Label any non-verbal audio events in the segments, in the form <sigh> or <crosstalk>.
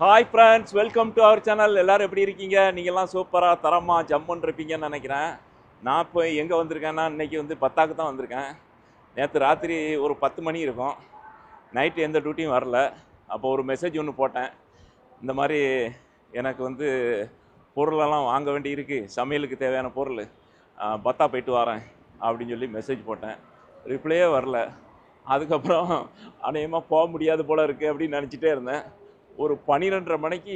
Hi friends welcome to our channel எல்லோரும் எப்படி இருக்கீங்க? நீங்கள்லாம் சூப்பராக தரமாக ஜம்முன்னு இருப்பீங்கன்னு நினைக்கிறேன். நான் இப்போ எங்கே வந்திருக்கேன்னா இன்னைக்கு வந்து பத்தாக்கு தான் வந்திருக்கேன். நேற்று ராத்திரி ஒரு பத்து மணி இருக்கும். நைட்டு எந்த டியூட்டியும் வரல. அப்போ ஒரு மெசேஜ் ஒன்று போட்டேன். இந்த மாதிரி எனக்கு வந்து பொருளெல்லாம் வாங்க வேண்டி இருக்குது சமையலுக்கு தேவையான பொருள். பத்தா போயிட்டு வரேன் அப்படின்னு சொல்லி மெசேஜ் போட்டேன். ரிப்ளையே வரல. அதுக்கப்புறம் அநேகமாக போக முடியாது போல் இருக்குது அப்படின்னு நினச்சிட்டே இருந்தேன். ஒரு பன்னிரெண்டரை மணிக்கு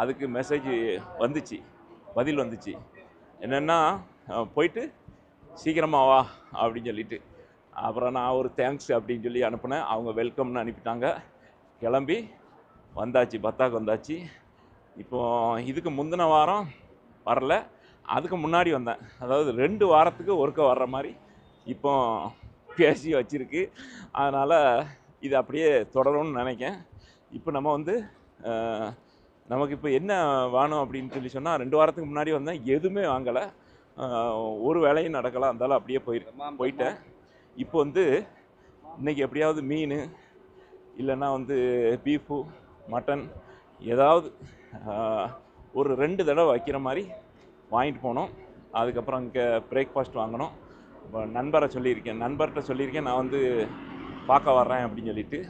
அதுக்கு மெசேஜ் வந்துச்சு பதில் வந்துச்சு. என்னென்னா போயிட்டு சீக்கிரமாக வா அப்படின்னு சொல்லிட்டு. அப்புறம் நான் ஒரு தேங்க்ஸ் அப்படின்னு சொல்லி அனுப்புனேன். அவங்க வெல்கம்னு அனுப்பிட்டாங்க. கிளம்பி வந்தாச்சு பத்தாக்கு வந்தாச்சு. இப்போ இதுக்கு முந்தின வாரம் வரல. அதுக்கு முன்னாடி வந்தேன். அதாவது ரெண்டு வாரத்துக்கு ஒருக்க வர்ற மாதிரி இப்போ பேசி வச்சுருக்கு. அதனால் இது அப்படியே தொடரும்னு நினைக்கேன். இப்போ நம்ம வந்து நமக்கு இப்போ என்ன வேணும் அப்படின்னு சொல்லி சொன்னால் ரெண்டு வாரத்துக்கு முன்னாடி வந்தேன் எதுவுமே வாங்கலை. ஒரு வேலையும் நடக்கலாம் அந்தாலும் அப்படியே போயிரு போயிட்டேன். இப்போ வந்து இன்னைக்கு எப்படியாவது மீன் இல்லைன்னா வந்து பீஃபு மட்டன் ஏதாவது ஒரு ரெண்டு தடவை வைக்கிற மாதிரி வாங்கிட்டு போனோம். அதுக்கப்புறம் இங்கே பிரேக்ஃபாஸ்ட் வாங்கினோம். நண்பரை சொல்லியிருக்கேன். நண்பர்கிட்ட சொல்லியிருக்கேன் நான் வந்து பார்க்க வர்றேன் அப்படின்னு சொல்லிட்டு.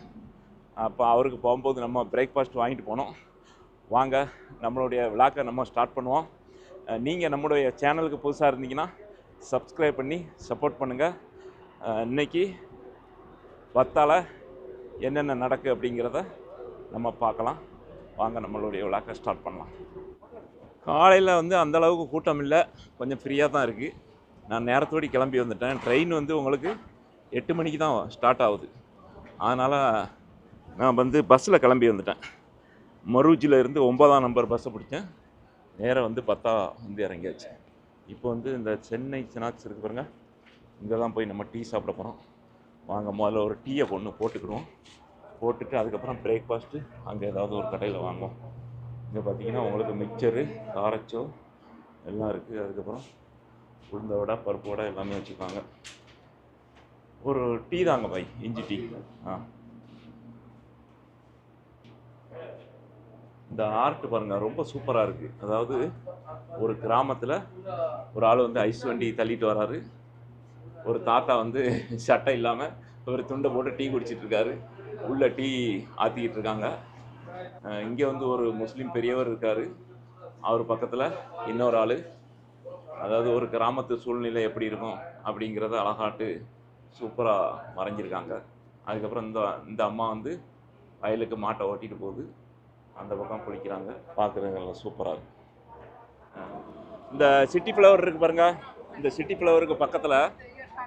அப்போ அவருக்கு போகும்போது நம்ம பிரேக்ஃபாஸ்ட் வாங்கிட்டு போனோம். வாங்க நம்மளுடைய விழாக்கை நம்ம ஸ்டார்ட் பண்ணுவோம். நீங்கள் நம்மளுடைய சேனலுக்கு புதுசாக இருந்தீங்கன்னா சப்ஸ்கிரைப் பண்ணி சப்போர்ட் பண்ணுங்கள் இன்னைக்கு பத்தால என்னென்ன நடக்கு அப்படிங்கிறத நம்ம பார்க்கலாம். வாங்க நம்மளுடைய விழாக்கை ஸ்டார்ட் பண்ணலாம். காலையில் வந்து அந்த அளவுக்கு கூட்டம் இல்லை. கொஞ்சம் ஃப்ரீயாக தான் இருக்குது நான் நேரத்தோடி கிளம்பி வந்துட்டேன். ட்ரெயின் வந்து உங்களுக்கு எட்டு மணிக்கு தான் ஸ்டார்ட் ஆகுது. அதனால் நான் வந்து பஸ்ஸில் கிளம்பி வந்துட்டேன். மருஜியில் இருந்து ஒன்பதாம் நம்பர் பஸ்ஸை பிடிச்சேன். நேராக வந்து பத்தா வந்து இறங்கியாச்சு. இப்போ வந்து இந்த சென்னை சினாக்ஸ் இருக்கு பாருங்க. இங்கே தான் போய் நம்ம டீ சாப்பிட போகிறோம் வாங்க முதல்ல ஒரு டீயை ஒன்று போட்டுக்கிடுவோம். போட்டுட்டு அதுக்கப்புறம் பிரேக்ஃபாஸ்ட்டு அங்கே ஏதாவது ஒரு கடையில் வாங்குவோம். இங்கே பார்த்தீங்கன்னா உங்களுக்கு மிக்சரு காரச்சோ எல்லாம் இருக்குது அதுக்கப்புறம் உளுந்த வடை பருப்பு வடை எல்லாமே வச்சுருக்காங்க. ஒரு டீ தாங்க பாய் இஞ்சி டீ. ஆ. இந்த ஆர்ட் பாருங்க ரொம்ப சூப்பராக இருக்குது அதாவது ஒரு கிராமத்தில் ஒரு ஆள் வந்து ஐஸ் வண்டி தள்ளிட்டு வராரு. ஒரு தாத்தா வந்து <laughs> சட்டை இல்லாமல் ஒரு துண்டை போட்டு டீ குடிச்சிட்டு இருக்காரு. உள்ள டீ ஆற்றிக்கிட்டு இருக்காங்க. இங்கே வந்து ஒரு முஸ்லீம் பெரியவர் இருக்காரு. அவர் பக்கத்தில் இன்னொரு ஆள். அதாவது ஒரு கிராமத்து சூழ்நிலை எப்படி இருக்கும் அப்படிங்கிறத அழகாட்டு சூப்பராக வரைஞ்சிருக்காங்க. அதுக்கப்புறம் இந்த இந்த அம்மா வந்து வயலுக்கு மாட்டை ஓட்டிட்டு போகுது. அந்த பக்கம் குளிக்கிறாங்க பார்க்குறதுக்கு நல்லா சூப்பராக இருக்கு இந்த சிட்டி ஃப்ளவர் இருக்கு பாருங்க. இந்த சிட்டி ஃப்ளவருக்கு பக்கத்தில்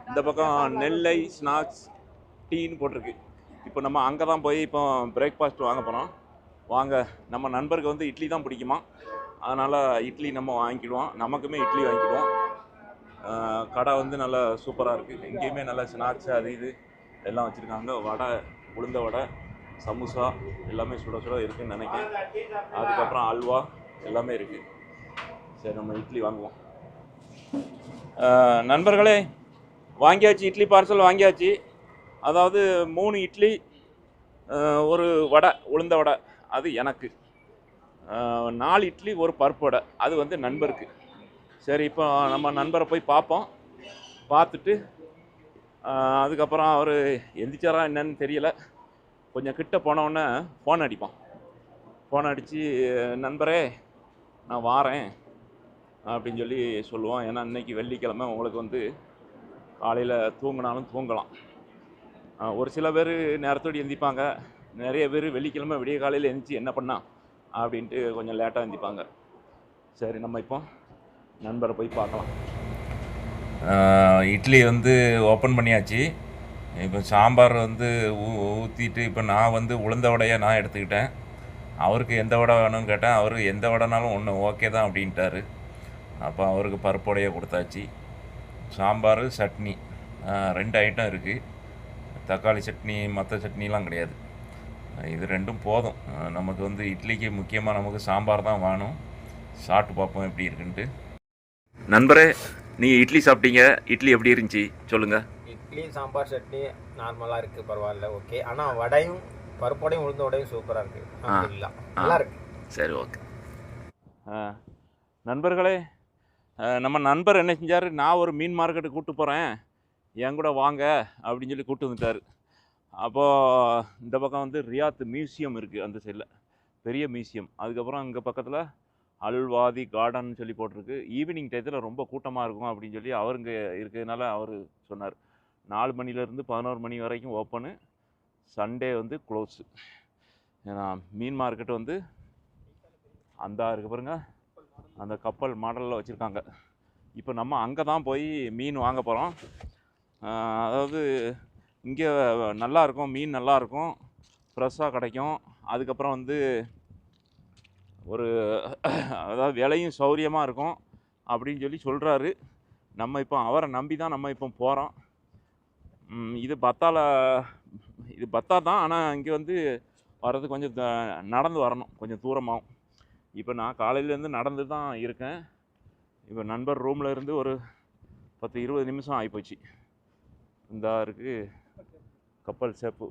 இந்த பக்கம் நெல்லை ஸ்நாக்ஸ் டீன்னு போட்டிருக்கு. இப்போ நம்ம அங்கே தான் போய் இப்போ பிரேக்ஃபாஸ்ட் வாங்க போகிறோம் வாங்க நம்ம நண்பருக்கு வந்து இட்லி தான் பிடிக்குமா? அதனால் இட்லி நம்ம வாங்கிக்கிடுவோம் நமக்குமே இட்லி வாங்கிக்கிடுவோம் அஹ் கடை வந்து நல்லா சூப்பராக இருக்குது எங்கேயுமே நல்லா ஸ்நாக்ஸ் அது இது எல்லாம் வச்சுருக்காங்க. வடை உளுந்த வடை சமோசா எல்லாமே சுட சுட இருக்குன்னு நினைக்கிறேன். அதுக்கப்புறம் அல்வா எல்லாமே இருக்குது சரி நம்ம இட்லி வாங்குவோம். நண்பர்களே வாங்கியாச்சு இட்லி பார்சல் வாங்கியாச்சு. அதாவது மூணு இட்லி ஒரு வடை உளுந்த வடை அது எனக்கு. நாலு இட்லி ஒரு பருப்பு வடை அது வந்து நண்பருக்கு. சரி இப்போ நம்ம நண்பரை போய் பார்ப்போம். பார்த்துட்டு அதுக்கப்புறம் அவர் எந்திரிச்சாரா என்னன்னு தெரியல. கொஞ்சம் கிட்ட போனவுடனே ஃபோன் அடிப்பான். ஃபோன் அடித்து நண்பரே நான் வாரேன் அப்படின்னு சொல்லி சொல்லுவோம் ஏன்னா இன்றைக்கி வெள்ளிக்கிழமை உங்களுக்கு வந்து காலையில் தூங்கினாலும் தூங்கலாம். ஒரு சில பேர் நேரத்தோடு எந்திப்பாங்க. நிறைய பேர் வெள்ளிக்கிழமை விடிய காலையில் எழுந்திச்சு என்ன பண்ணா அப்படின்ட்டு கொஞ்சம் லேட்டாக எழுந்திப்பாங்க சரி நம்ம இப்போ நண்பரை போய் பார்க்கலாம். இட்லி வந்து ஓப்பன் பண்ணியாச்சு. இப்போ சாம்பார் வந்து ஊ ஊற்றிட்டு இப்போ நான் வந்து உளுந்த வடையை நான் எடுத்துக்கிட்டேன். அவருக்கு எந்த வடை வேணும்னு கேட்டேன். அவர் எந்த வடைனாலும் ஒன்று ஓகே தான் அப்படின்ட்டாரு. அப்போ அவருக்கு பருப்புடைய கொடுத்தாச்சு. சாம்பார் சட்னி ரெண்டு ஐட்டம் இருக்குது தக்காளி சட்னி மற்ற சட்னிலாம் கிடையாது. இது ரெண்டும் போதும். நமக்கு வந்து இட்லிக்கு முக்கியமாக நமக்கு சாம்பார் தான் வேணும். சாப்பிட்டு பார்ப்போம் எப்படி இருக்குன்ட்டு. நண்பரே நீங்கள் இட்லி சாப்பிட்டீங்க. இட்லி எப்படி இருந்துச்சு? சொல்லுங்கள் இட்லி சாம்பார் சட்னி நார்மலாக இருக்குது பரவாயில்ல ஓகே ஆனால் வடையும் பருப்போடையும் உளுந்தோடையும் சூப்பராக இருக்குது ஆ. இல்லை நல்லா இருக்கு. சரி ஓகே நண்பர்களே நம்ம நண்பர் என்ன செஞ்சார்? நான் ஒரு மீன் மார்க்கெட்டுக்கு கூப்பிட்டு போகிறேன் என் கூட வாங்க அப்படின்னு சொல்லி கூப்பிட்டு வந்துட்டார். அப்போது இந்த பக்கம் வந்து ரியாத் மியூசியம் இருக்குது அந்த சைடில் பெரிய மியூசியம் அதுக்கப்புறம் இங்கே பக்கத்தில் அல்வாதி கார்டன் சொல்லி போட்டிருக்கு. ஈவினிங் டயத்தில் ரொம்ப கூட்டமாக இருக்கும் அப்படின்னு சொல்லி அவர் இங்கே இருக்கிறதுனால அவர் சொன்னார். நாலு மணிலேருந்து பதினோரு மணி வரைக்கும் ஓப்பனு சண்டே வந்து க்ளோஸு ஏன்னா மீன் மார்க்கெட் வந்து அந்த இருக்கு பாருங்க. அந்த கப்பல் மாடலில் வச்சுருக்காங்க. இப்போ நம்ம அங்கே தான் போய் மீன் வாங்க போகிறோம் அதாவது இங்கே நல்லா இருக்கும் மீன் நல்லா இருக்கும் ஃப்ரெஷ்ஷாக கிடைக்கும். அதுக்கப்புறம் வந்து ஒரு அதாவது விலையும் சௌரியமாக இருக்கும் அப்படின்னு சொல்லி சொல்கிறாரு நம்ம இப்போ அவரை நம்பி தான் நம்ம இப்போ போகிறோம் இது பத்தால இது பத்தா தான் ஆனால் இங்கே வந்து வர்றது கொஞ்சம் த- நடந்து வரணும். கொஞ்சம் தூரமாகும் இப்போ நான் காலையிலேருந்து நடந்து தான் இருக்கேன். இப்போ நண்பர் ரூமில் இருந்து ஒரு பத்து இருபது நிமிஷம் ஆகிப்போச்சு இந்த இருக்குது கப்பல் சேப்பு.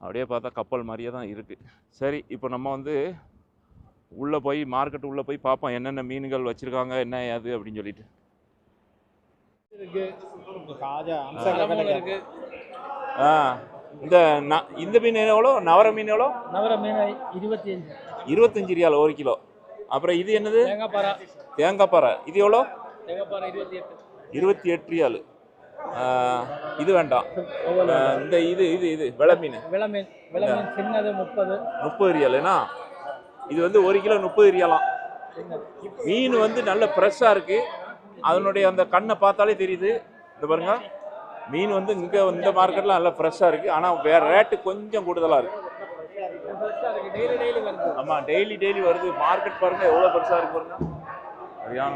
அப்படியே பார்த்தா கப்பல் மாதிரியே தான் இருக்குது சரி இப்போ நம்ம வந்து உள்ளே போய் மார்க்கெட் உள்ளே போய் பார்ப்போம் என்னென்ன மீன்கள் வச்சுருக்காங்க என்ன ஏது அப்படின்னு சொல்லிட்டு. இருக்கு. ஆ. இந்த இந்த மீன் எவ்வளோ? நவர மீன் எவ்வளோ? நவர மீன் இருபத்தி அஞ்சு இருபத்தஞ்சி ரியால் ஒரு கிலோ. அப்புறம் இது என்னது? தேங்காய் பாறை. தேங்காய் பாறை. இது எவ்வளோ? தேங்காய் பாறை இருபத்தி எட்டு இருபத்தி எட்டு ரியால் இது வேண்டாம். இந்த இது இது இது வெள மீன். விள மீன். விள மீன் சின்னது முப்பது. முப்பது ரியால் ஏன்னா? இது வந்து ஒரு கிலோ முப்பது ரியாலாம். மீன் வந்து நல்ல ஃப்ரெஷ்ஷாக இருக்குது அதனுடைய அந்த கண்ணை பார்த்தாலே தெரியுது. இந்த பாருங்க. மீன் வந்து இங்கே இந்த மார்க்கெட்டில் நல்லா ஃப்ரெஷ்ஷாக இருக்குது ஆனால் வேறு ரேட்டு கொஞ்சம் கூடுதலாக இருக்குது ஆமாம் டெய்லி டெய்லி வருது. மார்க்கெட் பாருங்க எவ்வளோ பெருசாக இருக்கு பாருங்க. சரியான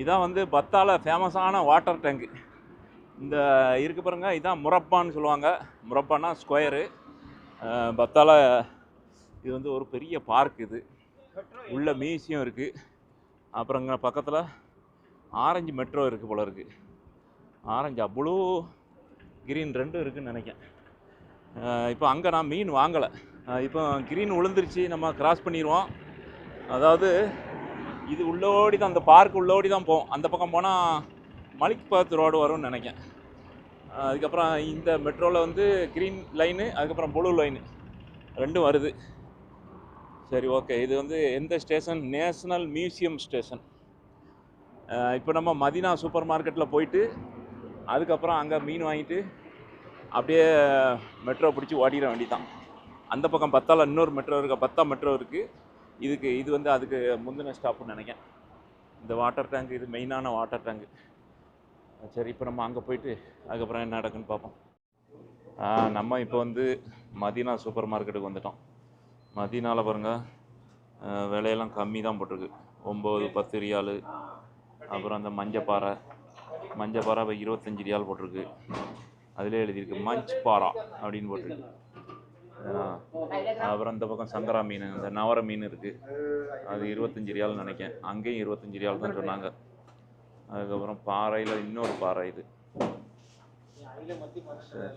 இதான் வந்து பத்தால ஃபேமஸான வாட்டர் டேங்கு இந்த இருக்கு பாருங்க இதான் முரப்பான்னு சொல்லுவாங்க. முரப்பானா ஸ்கொயரு பத்தால இது வந்து ஒரு பெரிய பார்க் இது. உள்ளே மியூசியம் இருக்குது அப்புறம் இங்கே பக்கத்தில் ஆரஞ்சு மெட்ரோ இருக்குது போல இருக்குது ஆரஞ்சு அவ்வளோ கிரீன் ரெண்டும் இருக்குதுன்னு நினைக்கிறேன். இப்போ அங்கே நான் மீன் வாங்கலை. இப்போ கிரீன் விழுந்துருச்சு நம்ம கிராஸ் பண்ணிடுவோம் அதாவது இது உள்ளோடி தான் அந்த பார்க் உள்ளோடி தான் போகும் அந்த பக்கம் போனால் மலிக் பாத் ரோடு வரும்னு நினைக்கிறேன். அதுக்கப்புறம் இந்த மெட்ரோவில் வந்து க்ரீன் லைனு அதுக்கப்புறம் ப்ளூ லைனு ரெண்டும் வருது. சரி ஓகே இது வந்து எந்த ஸ்டேஷன்? National museum station. இப்போ நம்ம மதினா சூப்பர் மார்க்கெட்டில் போயிட்டு அதுக்கப்புறம் அங்கே மீன் வாங்கிட்டு அப்படியே மெட்ரோ பிடிச்சி ஓடிட வேண்டிதான் அந்த பக்கம் பத்தால இன்னொரு மெட்ரோ இருக்குது பத்தா மெட்ரோ இருக்குது இதுக்கு இது வந்து அதுக்கு முந்தின ஸ்டாப்புன்னு நினைக்கிறேன். இந்த வாட்டர் டேங்க் இது மெயினான வாட்டர் டேங்க் சரி இப்போ நம்ம அங்கே போயிட்டு அதுக்கப்புறம் என்ன நடக்குன்னு பார்ப்போம். நம்ம இப்போ வந்து மதீனா சூப்பர் மார்க்கெட்டுக்கு வந்துட்டோம். மதீனாவில் பாருங்கள் விலையெல்லாம் கம்மி தான் போட்டிருக்கு. ஒம்பது பத்து ரியாலு அப்புறம் அந்த மஞ்சப்பாறை மஞ்சப்பாறை இப்போ இருபத்தஞ்சி ரியால் போட்டிருக்கு. அதிலே எழுதியிருக்கு மஞ்ச் பாரா அப்படின்னு போட்டிருக்கு. அப்புறம் இந்த பக்கம் சங்கரா மீன் இந்த நவர மீன் இருக்குது அது இருபத்தஞ்சி ரியால் நினைக்கிறேன். அங்கேயும் இருபத்தஞ்சி ரியால் தான் சொன்னாங்க. அதுக்கப்புறம் பாறையில் இன்னொரு பாறை இது. சரி.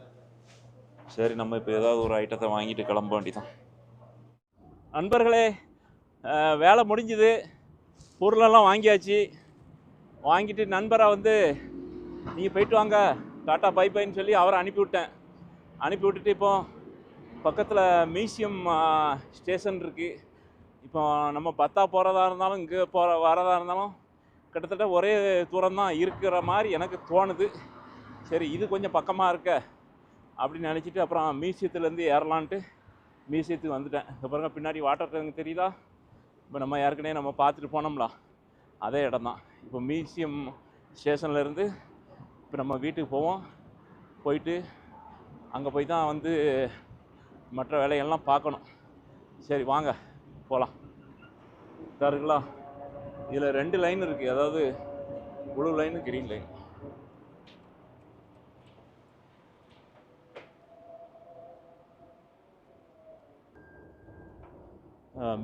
சரி நம்ம இப்போ ஏதாவது ஒரு ஐட்டத்தை வாங்கிட்டு கிளம்ப வேண்டிதான் நண்பர்களே வேலை முடிஞ்சுது. பொருளெல்லாம் வாங்கியாச்சு. வாங்கிட்டு நண்பரை வந்து நீங்கள் போயிட்டு வாங்க டாட்டா பை பைன்னு சொல்லி அவரை அனுப்பிவிட்டேன். அனுப்பி விட்டுட்டு இப்போ பக்கத்தில் மியூசியம் ஸ்டேஷன் இருக்குது இப்போ நம்ம பத்தா போகிறதா இருந்தாலும் இங்கே போகிற வரதா இருந்தாலும் கிட்டத்தட்ட ஒரே தூரம்தான் இருக்கிற மாதிரி எனக்கு தோணுது. சரி இது கொஞ்சம் பக்கமாக இருக்க அப்படின்னு நினச்சிட்டு அப்புறம் மியூசியத்துலேருந்து ஏறலான்ட்டு மியூசியத்துக்கு வந்துட்டேன். இப்போ பாருங்கள் பின்னாடி வாட்டர் டேங்க் தெரியுதா? இப்போ நம்ம ஏற்கனவே நம்ம பார்த்துட்டு போனோம்ல. அதே இடம் தான். இப்போ மியூசியம் ஸ்டேஷன்லேருந்து இப்போ நம்ம வீட்டுக்கு போவோம். போயிட்டு அங்கே போய் தான் வந்து மற்ற வேலையெல்லாம் பார்க்கணும். சரி வாங்க போகலாம் இருக்குங்களா இதில் ரெண்டு லைன் இருக்குது அதாவது blue line green line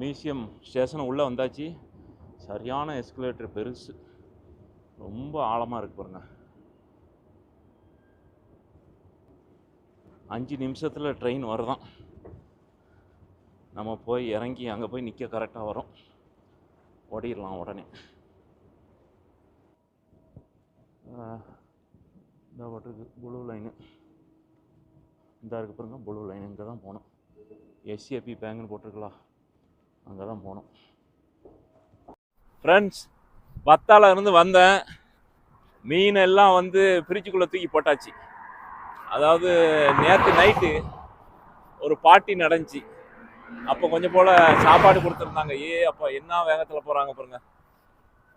museum station உள்ளே வந்தாச்சு. சரியான எஸ்கலேட்டர் பெருசு. ரொம்ப ஆழமாக இருக்கு பாருங்க. அஞ்சு நிமிஷத்தில் ட்ரெயின் வருதான். நம்ம போய் இறங்கி அங்கே போய் நிற்க கரெக்டாக வரும். ஓடிடலாம் உடனே. இந்த வாட்டருக்கு புளூ லைனு இந்த இருக்கு பாருங்க புளூ லைன் இங்கே தான் போகணும் எஸ்சிஏபி பேங்குன்னு போட்டிருக்கலாம். அங்கே தான் போனோம். ஃப்ரெண்ட்ஸ் பத்தால இருந்து வந்தேன். மீன் எல்லாம் வந்து ஃப்ரிட்ஜுக்குள்ளே தூக்கி போட்டாச்சு. அதாவது நேற்று நைட்டு ஒரு பார்ட்டி நடந்துச்சு. அப்போ கொஞ்சம் போல் சாப்பாடு கொடுத்துருந்தாங்க. ஏ அப்போ என்ன வேகத்தில் போகிறாங்க பாருங்க.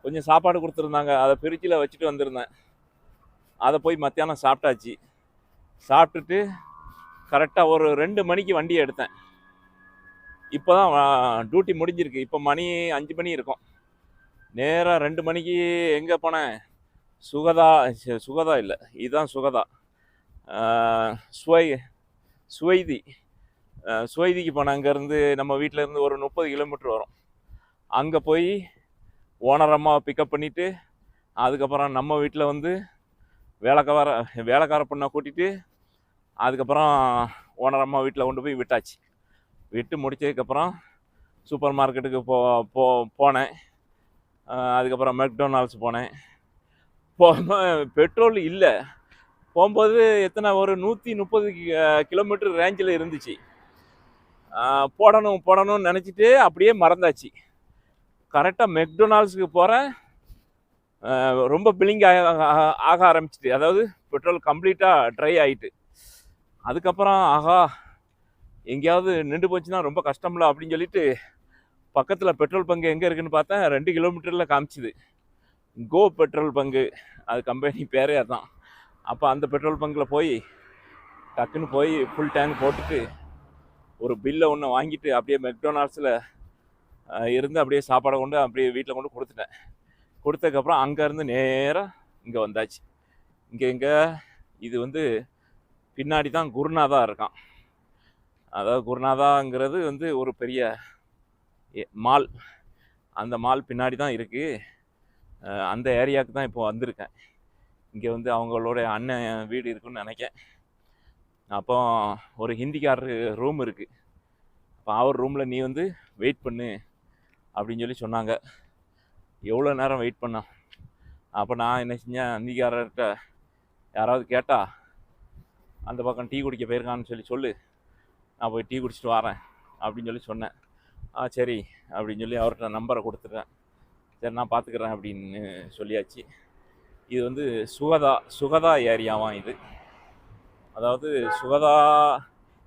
கொஞ்சம் சாப்பாடு கொடுத்துருந்தாங்க. அதை ஃப்ரிட்ஜில் வச்சுட்டு வந்திருந்தேன். அதை போய் மத்தியானம் சாப்பிட்டாச்சு. சாப்பிட்டுட்டு கரெக்டாக ஒரு ரெண்டு மணிக்கு வண்டியை எடுத்தேன். இப்போ தான் டியூட்டி முடிஞ்சிருக்கு. இப்போ மணி அஞ்சு மணி இருக்கும். நேராக ரெண்டு மணிக்கு எங்கே போனேன்? சுகதா சு- சுகதா இல்லை. இதுதான் சுகதா. சுவை சுவைதி. சுவைதிக்கு போனேன். அங்கேருந்து நம்ம வீட்டிலேருந்து இருந்து ஒரு முப்பது கிலோமீட்டர் வரும். அங்கே போய் ஓனர் அம்மாவை பிக்கப் பண்ணிவிட்டு அதுக்கப்புறம் நம்ம வீட்டில் வந்து வேலைக்கார வேலைக்கார பொண்ணை கூட்டிகிட்டு அதுக்கப்புறம் ஓனர் அம்மா வீட்டில் கொண்டு போய் விட்டாச்சு. விட்டு முடிச்சதுக்கப்புறம் சூப்பர் மார்க்கெட்டுக்கு போ போ போனேன். அதுக்கப்புறம் மெக்டொனால்ட்ஸ் போனேன். போ பெட்ரோல் இல்லை. போகும்போது எத்தனை ஒரு நூற்றி முப்பது கிலோமீட்டர் ரேஞ்சில் இருந்துச்சு. போடணும் போடணும்னு நினச்சிட்டு அப்படியே மறந்தாச்சு. கரெக்டாக மெக்டொனால்ட்ஸுக்கு போகிறேன் ரொம்ப பில்லிங் ஆக ஆக- ஆக ஆரம்பிச்சிட்டு அதாவது பெட்ரோல் கம்ப்ளீட்டாக ட்ரை ஆகிட்டு அதுக்கப்புறம் ஆஹா எங்கேயாவது நின்று போச்சுன்னா ரொம்ப கஷ்டம்ல அப்படின்னு சொல்லிட்டு பக்கத்தில் பெட்ரோல் பங்கு எங்கே இருக்குன்னு பார்த்தேன் ரெண்டு கிலோமீட்டரில் காமிச்சுது. கோ பெட்ரோல் பங்கு. அது கம்பெனி பேரே அதான். அப்போ அந்த பெட்ரோல் பங்கில் போய் டக்குன்னு போய் ஃபுல் டேங்க் போட்டுட்டு ஒரு பில்லை ஒன்று வாங்கிட்டு அப்படியே மெக்டோனால்ஸில் இருந்து அப்படியே சாப்பாடை கொண்டு அப்படியே வீட்டில் கொண்டு கொடுத்துட்டேன். கொடுத்ததுக்கப்புறம் அங்கேருந்து நேராக இங்கே வந்தாச்சு. இங்கே இங்கே இது வந்து பின்னாடி தான் குருநாதா இருக்கான். அதாவது குருநாதாங்கிறது வந்து ஒரு பெரிய மால். அந்த மால் பின்னாடி தான் இருக்குது அந்த ஏரியாவுக்கு தான் இப்போ வந்திருக்கேன். இங்கே வந்து அவங்களோட அண்ணன் வீடு இருக்குன்னு நினைக்கேன். அப்போ ஒரு ஹிந்திக்காரரு ரூம் இருக்குது அப்போ அவர் ரூமில் நீ வந்து வெயிட் பண்ணு அப்படின்னு சொல்லி சொன்னாங்க. எவ்வளோ நேரம் வெயிட் பண்ணோம் அப்போ நான் என்ன செஞ்சேன்? ஹிந்திக்காரர்கிட்ட யாராவது கேட்டா அந்த பக்கம் டீ குடிக்க போயிருக்கான்னு சொல்லி சொல்லு. நான் போய் டீ குடிச்சிட்டு வரேன் அப்படின்னு சொல்லி சொன்னேன். ஆ சரி அப்படின்னு சொல்லி அவர்கிட்ட நம்பரை கொடுத்துட்டேன். சரி நான் பார்த்துக்கிறேன் அப்படின்னு சொல்லியாச்சு. இது வந்து சுகதா சுகதா ஏரியாவாம் இது? அதாவது சுகதா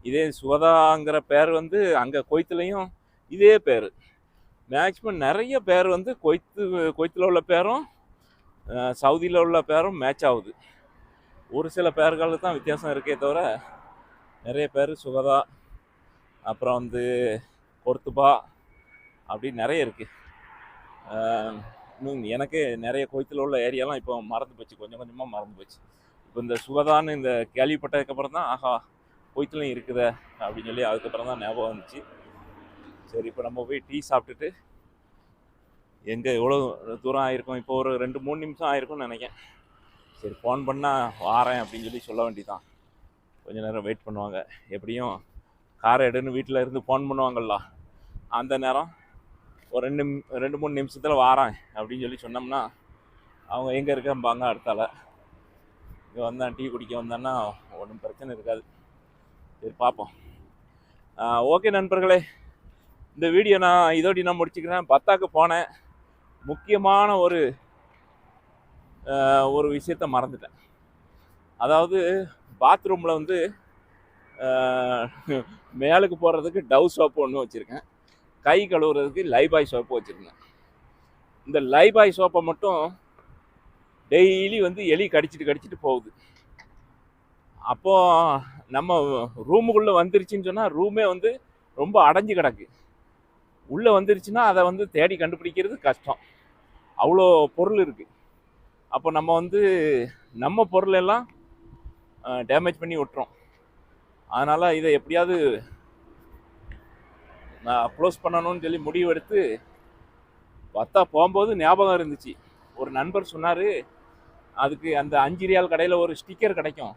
இதே சுகதாங்கிற பேர் வந்து அங்கே கொய்த்துலேயும் இதே பேர். மேக்ஸிமம் நிறைய பேர் வந்து கொய்த்து கொய்த்தில் உள்ள பேரும் சவுதியில் உள்ள பேரும் மேட்ச் ஆகுது. ஒரு சில பேர்களுக்கு தான் வித்தியாசம் இருக்கே தவிர நிறைய பேர் சுகதா அப்புறம் வந்து கொர்த்துபா அப்படி நிறைய இருக்குது இன்னும் எனக்கு நிறைய கோயத்தில் உள்ள ஏரியாலாம் இப்போ மறந்து போச்சு. கொஞ்சம் கொஞ்சமாக மறந்து போச்சு. இப்போ இந்த சுகதான்னு இந்த கேள்விப்பட்டதுக்கப்புறம் தான் ஆஹா கோயத்துலையும் இருக்குதே அப்படின்னு சொல்லி அதுக்கப்புறம் தான் ஞாபகம் வந்துச்சு. சரி இப்போ நம்ம போய் டீ சாப்பிட்டுட்டு எங்கே எவ்வளோ தூரம் ஆயிருக்கும்? இப்போ ஒரு ரெண்டு மூணு நிமிஷம் ஆயிருக்கும்னு நினைக்கிறேன். சரி ஃபோன் பண்ணால் வாரேன் அப்படின்னு சொல்லி சொல்ல வேண்டியதான் கொஞ்ச நேரம் வெயிட் பண்ணுவாங்க. எப்படியும் காரை எடுன்னு வீட்டில் இருந்து ஃபோன் பண்ணுவாங்கள்ல அந்த நேரம் ஒரு ரெண்டு நிமி- ரெண்டு மூணு நிமிஷத்தில் வாரேன் அப்படின்னு சொல்லி சொன்னோம்னா அவங்க எங்கே இருக்கம்பாங்க அடுத்தால. இங்கே வந்தான் டீ குடிக்க வந்தான்னா ஒன்றும் பிரச்சனை இருக்காது. சரி பார்ப்போம் ஓகே நண்பர்களே இந்த வீடியோ நான் இதோடி நான் முடிச்சுக்கிறேன். பத்தாக்கு போனேன். முக்கியமான ஒரு ஒரு விஷயத்த மறந்துட்டேன். அதாவது பாத்ரூமில் வந்து மேலுக்கு போடுறதுக்கு டவ் சோப்பு ஒன்று வச்சுருக்கேன். கை கழுவுறதுக்கு லைபாய் சோப்பு வச்சுருந்தேன். இந்த லைபாய் சோப்பை மட்டும் டெய்லி வந்து எலி கடிச்சிட்டு கடிச்சிட்டு போகுது. அப்போது நம்ம ரூமுக்குள்ளே வந்துருச்சுன்னு சொன்னால் ரூமே வந்து ரொம்ப அடைஞ்சு கிடக்கு. உள்ளே வந்துருச்சுன்னா அதை வந்து தேடி கண்டுபிடிக்கிறது கஷ்டம். அவ்வளோ பொருள் இருக்குது அப்போ நம்ம வந்து நம்ம பொருளெல்லாம் டேமேஜ் பண்ணி விட்டுறோம். அதனால் இதை எப்படியாவது நான் க்ளோஸ் பண்ணணும்னு சொல்லி முடிவு எடுத்து பார்த்தா போகும்போது ஞாபகம் இருந்துச்சு. ஒரு நண்பர் சொன்னார் அதுக்கு அந்த அஞ்சு ரியால் கடையில் ஒரு ஸ்டிக்கர் கிடைக்கும்.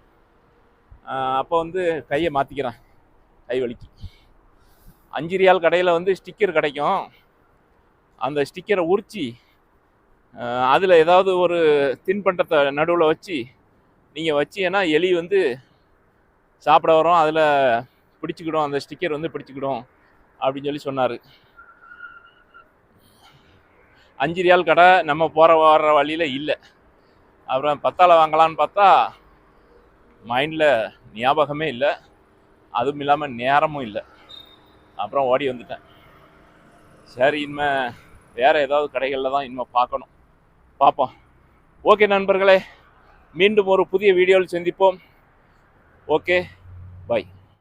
அப்போ வந்து கையை மாற்றிக்கிறேன் கை வலிக்கு. அஞ்சு ரியால் கடையில் வந்து ஸ்டிக்கர் கிடைக்கும். அந்த ஸ்டிக்கரை உரிச்சி அதில் ஏதாவது ஒரு தின்பண்டத்தை நடுவில் வச்சு நீங்கள் வச்சீங்கன்னா எலி வந்து சாப்பிட வரும் அதில் பிடிச்சிக்கிடும் அந்த ஸ்டிக்கர் வந்து பிடிச்சிக்கிடும் அப்படின்னு சொல்லி சொன்னார். அஞ்சு ரியால் கடை நம்ம போகிற வர்ற வழியில் இல்லை. அப்புறம் பத்தால வாங்கலான்னு பார்த்தா மைண்டில் ஞாபகமே இல்லை. அதுவும் இல்லாமல் நேரமும் இல்லை. அப்புறம் ஓடி வந்துட்டேன். சரி இனிமே வேறு ஏதாவது கடைகளில் தான் இனிமே பார்க்கணும். பார்ப்போம். ஓகே நண்பர்களே. மீண்டும் ஒரு புதிய வீடியோவில் சந்திப்போம். Okay bye